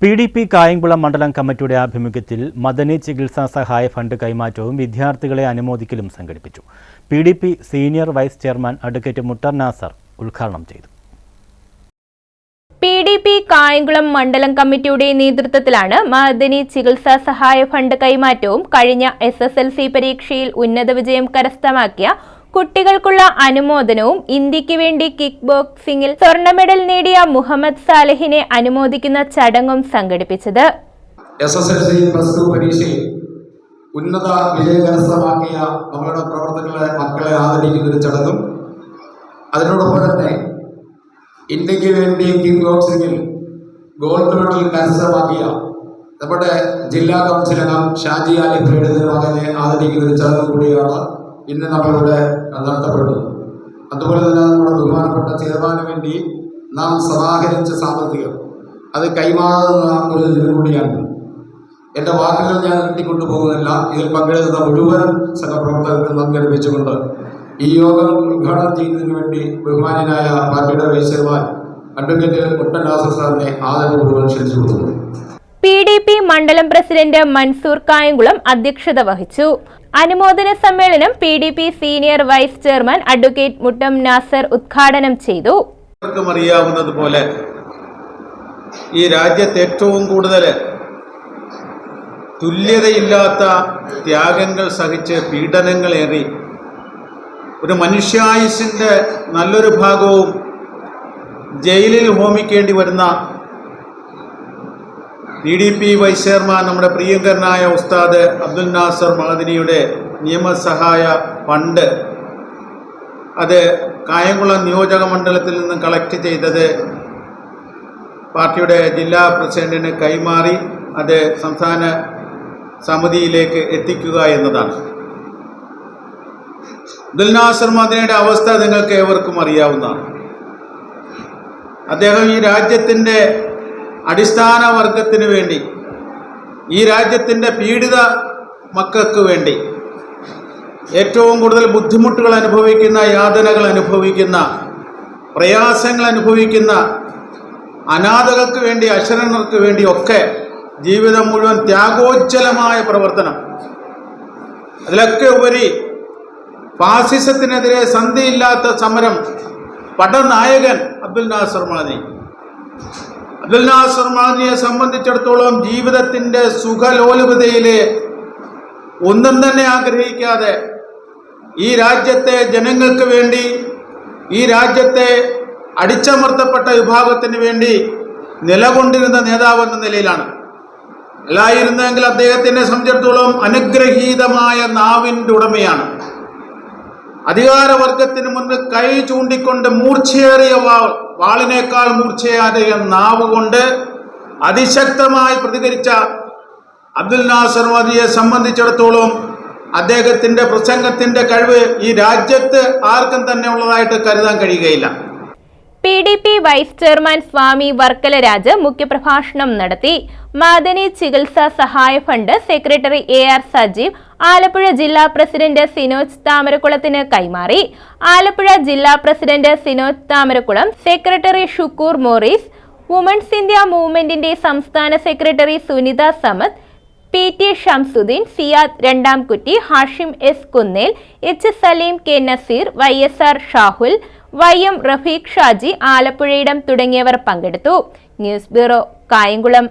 P D P Kayamkulam മണ്ഡലം കമ്മിറ്റിയുടെ ആഭിമുഖ്യത്തിൽ മദനി ചികിത്സാ സഹായ ഫണ്ട് കൈമാറ്റവും വിദ്യാർത്ഥികളെ അനുമോദിക്കലും സംഘടിപ്പിച്ചു. P D P senior vice chairman advocate Muttar Nasar ഉദ്ഘാടനം ചെയ്തു. പി ഡി പി കായംകുളം മണ്ഡലം കമ്മിറ്റിയുടെ നേതൃത്വത്തിലാണ് മദനി ചികിത്സാ സഹായ ഫണ്ട് കൈമാറ്റവും കഴിഞ്ഞ എസ് എസ് എൽ സി പരീക്ഷയിൽ ഉന്നത വിജയം കരസ്ഥമാക്കിയ കുട്ടികൾക്കുള്ള അനുമോദനവും ഇന്ത്യയ്ക്ക് വേണ്ടി കിക്ക് ബോക്സിംഗിൽ സ്വർണ മെഡൽ നേടിയ മുഹമ്മദ് സാലഹിനെ അനുമോദിക്കുന്ന ചടങ്ങും സംഘടിപ്പിച്ചത്. എസ് എസ് എൽ ഉന്നത വിജയം കരസ്ഥമാക്കിയ നമ്മളുടെ പ്രവർത്തകളെ മക്കളെ ആദരിക്കുന്ന ഒരു ചടങ്ങും. അതിനോടൊപ്പം തന്നെ ഇന്ത്യയ്ക്ക് വേണ്ടി കിക്ക് ബോക്സിംഗിൽ ഗോൾഡ് മെഡൽ കരസ്ഥമാക്കിയ നമ്മുടെ ജില്ലാ കൗൺസിലർ ഷാജി ആലിഫയുടെ മകനെ ആദരിക്കുന്ന ഒരു ചടങ്ങ് കൂടിയാണ് ഇന്ന് നമ്മളിവിടെ നടത്തപ്പെടുന്നത് അതുപോലെ തന്നെ നമ്മുടെ ബഹുമാനപ്പെട്ട ചെയർമാന് വേണ്ടി നാം സമാഹരിച്ച സാമ്പത്തികം. അത് കൈമാറുന്ന ഒരു ദിനം കൂടിയാണ്. എന്റെ വാക്കുകൾ ഞാൻ നീട്ടിക്കൊണ്ടു പോകുന്നില്ല ഇതിൽ പങ്കെടുക്കുന്ന മുഴുവൻ സഹപ്രവർത്തകർക്ക് നന്ദി അറിയിച്ചുകൊണ്ട് ഈ യോഗം ഉദ്ഘാടനം ചെയ്യുന്നതിന് വേണ്ടി ബഹുമാനായ പാർട്ടിയുടെ വൈസ് ചെയർമാൻ അഡ്വക്കേറ്റ് മുട്ടൻ നാസർ സാറിനെ ആദരപൂർവം ക്ഷണിച്ചു കൊടുക്കുന്നു പി ഡി പി മണ്ഡലം പ്രസിഡന്റ് മൻസൂർ കായംകുളം അധ്യക്ഷത വഹിച്ചു. അനുമോദന സമ്മേളനം P D P senior vice chairman advocate Muttam Nasar ഉദ്ഘാടനം ചെയ്തു. അറിയാവുന്നതുപോലെ അറിയാവുന്നത് ഈ രാജ്യത്ത് ഏറ്റവും കൂടുതൽ തുല്യതയില്ലാത്ത ത്യാഗങ്ങൾ സഹിച്ച് പീഡനങ്ങളേറി ഒരു മനുഷ്യായുസിന്റെ നല്ലൊരു ഭാഗവും ജയിലിൽ ഹോമിക്കേണ്ടി വരുന്ന P D P vice chairman നമ്മുടെ പ്രിയങ്കരനായ ഉസ്താദ് അബ്ദുൽ നാസർ മഹദിനിയുടെ നിയമസഹായ ഫണ്ട് അത് കായംകുളം നിയോജക മണ്ഡലത്തിൽ നിന്ന് കളക്ട് ചെയ്തത് പാർട്ടിയുടെ ജില്ലാ പ്രസിഡന്റിന് കൈമാറി അത് സംസ്ഥാന സമിതിയിലേക്ക് എത്തിക്കുക എന്നതാണ്. അബ്ദുൽ നാസർ മദിനയുടെ അവസ്ഥ നിങ്ങൾക്ക് ഏവർക്കും അറിയാവുന്നതാണ്. അദ്ദേഹം ഈ രാജ്യത്തിന്റെ അടിസ്ഥാന വർഗത്തിന് വേണ്ടി ഈ രാജ്യത്തിന്റെ പീഡിത മക്കൾക്ക് വേണ്ടി ഏറ്റവും കൂടുതൽ ബുദ്ധിമുട്ടുകൾ അനുഭവിക്കുന്ന യാതനകൾ അനുഭവിക്കുന്ന പ്രയാസങ്ങൾ അനുഭവിക്കുന്ന അനാഥകൾക്ക് വേണ്ടി അശരണർക്ക് വേണ്ടി ഒക്കെ ജീവിതം മുഴുവൻ ത്യാഗോജ്ജലമായ പ്രവർത്തനം. അതിലൊക്കെ ഉപരി ഫാസിസത്തിനെതിരെ സന്ധിയില്ലാത്ത സമരം പടനായകൻ അബ്ദുൽ നാസർ മാദനി അബ്ദുൽ നാസർ മാദനിയെ സംബന്ധിച്ചിടത്തോളം ജീവിതത്തിന്റെ സുഖലോലുപതയിലെ ഒന്നും തന്നെ ആഗ്രഹിക്കാതെ ഈ രാജ്യത്തെ ജനങ്ങൾക്ക് വേണ്ടി ഈ രാജ്യത്തെ അടിച്ചമർത്തപ്പെട്ട വിഭാഗത്തിന് വേണ്ടി നിലകൊണ്ടിരുന്ന നേതാവ് എന്ന നിലയിലാണ്. അല്ലായിരുന്നെങ്കിൽ അദ്ദേഹത്തിനെ സംബന്ധിച്ചിടത്തോളം അനുഗ്രഹീതമായ നാവിന്റെ ഉടമയാണ്. അധികാരവർഗത്തിന് മുന്നിൽ കൈ ചൂണ്ടിക്കൊണ്ട് മൂർച്ചയേറിയ വാൾ വാളിനേക്കാൾ മൂർച്ചയേറിയ നാവ് കൊണ്ട് അതിശക്തമായി പ്രതികരിച്ച അബ്ദുൽ നാസർ വാദിയെ സംബന്ധിച്ചിടത്തോളം അദ്ദേഹത്തിന്റെ പ്രസംഗത്തിന്റെ കഴിവ് ഈ രാജ്യത്ത് ആർക്കും തന്നെ ഉള്ളതായിട്ട് കരുതാൻ കഴിയുകയില്ല. P D P vice chairman Swami Varkala Raj മുഖ്യപ്രഭാഷണം നടത്തി മാദനി ചികിത്സാ സഹായ fund secretary A R Sajeev Alappuzha ജില്ലാ പ്രസിഡന്റ് സിനോജ് താമരക്കുളത്തിന് കൈമാറി. ആലപ്പുഴ ജില്ലാ president Sinoj Thamarakkulam secretary Shukkur Morris women's India മൂവ്മെന്റിന്റെ സംസ്ഥാന secretary Sunitha Samath P T Shamsuddin Siyad രണ്ടാം കുറ്റി Hashim S Kunnel H Saleem K Nazeer Y S R Shahul Y M Rafeeq Shaji ആലപ്പുഴയിടം തുടങ്ങിയവർ പങ്കെടുത്തു. News bureau Kayamkulam.